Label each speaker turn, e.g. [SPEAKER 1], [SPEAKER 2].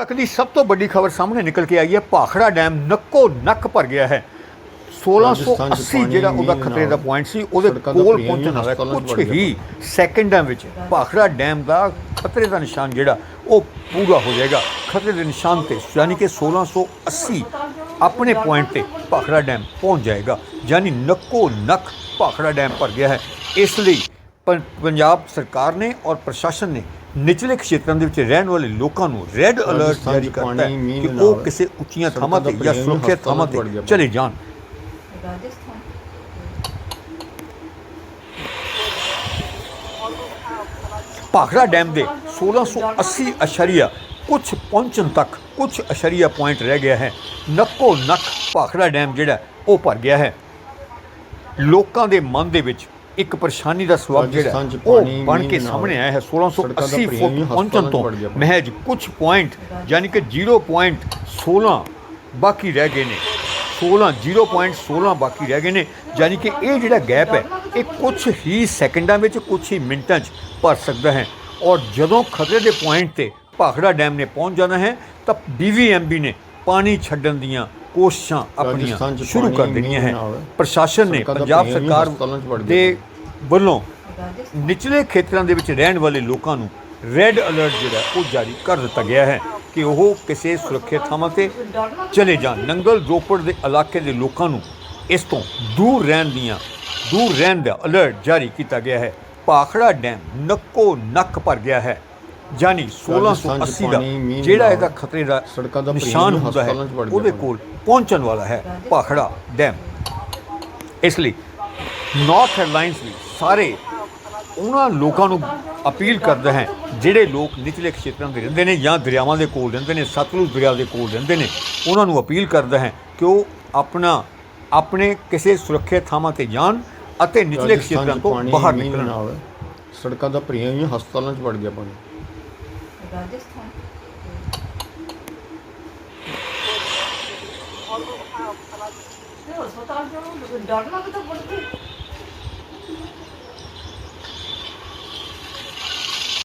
[SPEAKER 1] ਤੱਕ ਦੀ ਸਭ ਤੋਂ ਵੱਡੀ ਖਬਰ ਸਾਹਮਣੇ ਨਿਕਲ ਕੇ ਆਈ ਹੈ ਭਾਖੜਾ ਡੈਮ ਨੱਕੋ ਨੱਕ ਭਰ ਗਿਆ ਹੈ। 1680 ਜਿਹੜਾ ਉਹਦਾ ਖਤਰੇ ਦਾ ਪੁਆਇੰਟ ਸੀ ਉਹਦੇ ਕੋਲ ਪਹੁੰਚਣ ਵਾਲਾ ਕੁਝ। ਹੀ ਸੈਕਿੰਡਾਂ ਵਿੱਚ ਭਾਖੜਾ ਡੈਮ ਦਾ ਖਤਰੇ ਦਾ ਨਿਸ਼ਾਨ ਜਿਹੜਾ ਉਹ ਪੂਰਾ ਹੋ ਜਾਏਗਾ। ਖਤਰੇ ਦੇ ਨਿਸ਼ਾਨ ਤੇ ਯਾਨੀ ਕਿ 1680 ਆਪਣੇ ਪੁਆਇੰਟ ਤੇ ਭਾਖੜਾ ਡੈਮ ਪਹੁੰਚ ਜਾਏਗਾ। ਯਾਨੀ ਨੱਕੋ ਨੱਕ ਭਾਖੜਾ ਡੈਮ ਭਰ ਗਿਆ ਹੈ। ਇਸ ਲਈ ਪੰਜਾਬ ਸਰਕਾਰ ਨੇ ਔਰ ਪ੍ਰਸ਼ਾਸਨ ਨੇ ਨਿਚਲੇ ਖੇਤਰਾਂ ਦੇ ਵਿੱਚ ਰਹਿਣ ਵਾਲੇ ਲੋਕਾਂ ਨੂੰ ਰੈੱਡ ਅਲਰਟ ਜਾਰੀ ਕਰਤਾ ਹੈ ਕਿ ਉਹ ਕਿਸੇ ਉੱਚੀਆਂ ਥਾਵਾਂ ਤੇ ਜਾਂ ਸੁਰੱਖਿਅਤ ਥਾਵਾਂ ਤੇ ਚਲੇ ਜਾਣ।
[SPEAKER 2] ਰਾਜਸਥਾਨ
[SPEAKER 1] ਭਾਖੜਾ ਡੈਮ ਦੇ 1680 ਅਸ਼ਰੀਆ ਕੁਝ ਪਹੁੰਚਣ ਤੱਕ ਕੁਝ ਅਸ਼ਰੀਆ ਪੁਆਇੰਟ ਰਹਿ ਗਿਆ ਹੈ। ਨੱਕੋ ਨੱਕ ਭਾਖੜਾ ਡੈਮ ਜਿਹੜਾ ਉਹ ਭਰ ਗਿਆ ਹੈ। ਲੋਕਾਂ ਦੇ ਮਨ ਦੇ ਵਿੱਚ ਇੱਕ ਪਰੇਸ਼ਾਨੀ ਦਾ ਸਬਬ ਜਿਹੜਾ ਉਹ ਬਣ ਕੇ ਸਾਹਮਣੇ ਆਇਆ ਹੈ।
[SPEAKER 3] ਸੜਕਾਂ ਦਾ
[SPEAKER 1] 1680 ਫੁੱਟ ਪਹੁੰਚਣ ਤੋਂ। ਮਹਿਜ ਕੁਝ ਪੁਆਇੰਟ ਯਾਨੀ ਕਿ 0.16 ਬਾਕੀ ਰਹਿ ਗਏ ਨੇ। 16 0.16 ਬਾਕੀ ਰਹਿ ਗਏ ਨੇ। ਯਾਨੀ ਕਿ ਇਹ ਜਿਹੜਾ ਗੈਪ ਹੈ ਇਹ ਕੁਝ ਹੀ ਸੈਕਿੰਡਾਂ ਵਿੱਚ ਕੁਝ ਹੀ ਮਿੰਟਾਂ 'ਚ ਭਰ ਸਕਦਾ ਹੈ। ਔਰ ਜਦੋਂ ਖਤਰੇ ਦੇ ਪੁਆਇੰਟ ਤੇ ਭਾਖੜਾ ਡੈਮ ਨੇ ਪਹੁੰਚ ਜਾਣਾ ਹੈ ਤਾਂ ਬੀਵੀਐਮਬੀ ਨੇ ਪਾਣੀ ਛੱਡਣ ਦੀਆਂ ਕੋਸ਼ਿਸ਼ਾਂ ਆਪਣੀਆਂ ਸ਼ੁਰੂ ਕਰ ਦਿੱਤੀਆਂ ਹੈ। ਪ੍ਰਸ਼ਾਸਨ ਨੇ ਪੰਜਾਬ ਸਰਕਾਰ ਦੇ ਵੱਲੋਂ ਨਿਚਲੇ ਖੇਤਰਾਂ ਦੇ ਵਿੱਚ ਰਹਿਣ ਵਾਲੇ ਲੋਕਾਂ ਨੂੰ ਰੈੱਡ ਅਲਰਟ ਜਿਹੜਾ ਉਹ ਜਾਰੀ ਕਰ ਦਿੱਤਾ ਗਿਆ ਹੈ ਕਿ ਉਹ ਕਿਸੇ ਸੁਰੱਖਿਅਤ ਥਾਵਾਂ ਤੇ ਚਲੇ ਜਾਣ। ਨੰਗਲ ਰੋਪੜ ਦੇ ਇਲਾਕੇ ਦੇ ਲੋਕਾਂ ਨੂੰ ਇਸ ਤੋਂ ਦੂਰ ਰਹਿਣ ਦੀਆਂ ਦੂਰ ਰਹਿਣ ਦਾ ਅਲਰਟ ਜਾਰੀ ਕੀਤਾ ਗਿਆ ਹੈ। ਪਾਖੜਾ ਡੈਮ ਨੱਕੋ ਨੱਕ ਭਰ ਗਿਆ ਹੈ। ਯਾਨੀ 1680 ਦਾ ਜਿਹੜਾ ਇਹਦਾ ਖਤਰੇ ਦਾ
[SPEAKER 3] ਸੜਕਾਂ ਦਾ
[SPEAKER 1] ਨਿਸ਼ਾਨ ਹੁੰਦਾ ਹੈ ਉਹਦੇ। ਕੋਲ ਪਹੁੰਚਣ ਵਾਲਾ ਹੈ ਭਾਖੜਾ ਡੈਮ। ਇਸ ਲਈ ਨਾਰਥ ਹੈਡਲਾਈਨਸ ਵੀ ਸਾਰੇ ਉਹਨਾਂ ਲੋਕਾਂ ਨੂੰ ਅਪੀਲ ਕਰਦਾ ਹੈ ਜਿਹੜੇ ਲੋਕ ਨਿਚਲੇ ਖੇਤਰਾਂ ਦੇ ਰਹਿੰਦੇ ਨੇ ਜਾਂ ਦਰਿਆਵਾਂ ਦੇ ਕੋਲ ਰਹਿੰਦੇ ਨੇ ਸਤਲੁਜ ਦਰਿਆ ਦੇ ਕੋਲ ਰਹਿੰਦੇ ਨੇ ਉਹਨਾਂ ਨੂੰ ਅਪੀਲ ਕਰਦਾ ਹੈ ਕਿ ਉਹ ਆਪਣਾ ਆਪਣੇ ਕਿਸੇ ਸੁਰੱਖਿਅਤ ਥਾਵਾਂ ਤੇ ਜਾਣ ਅਤੇ ਨਿਚਲੇ ਖੇਤਰਾਂ ਤੋਂ ਬਾਹਰ ਨਿਕਲਣ।
[SPEAKER 3] ਸੜਕਾਂ ਦਾ ਪ੍ਰੀਮੀਅਮ ਹਸਪਤਾਲਾਂ 'ਚ ਵੜ ਗਿਆ ਪਾਣੀ।
[SPEAKER 2] राजस्थान अस्पताल जाओ डरना भी तो पड़ता है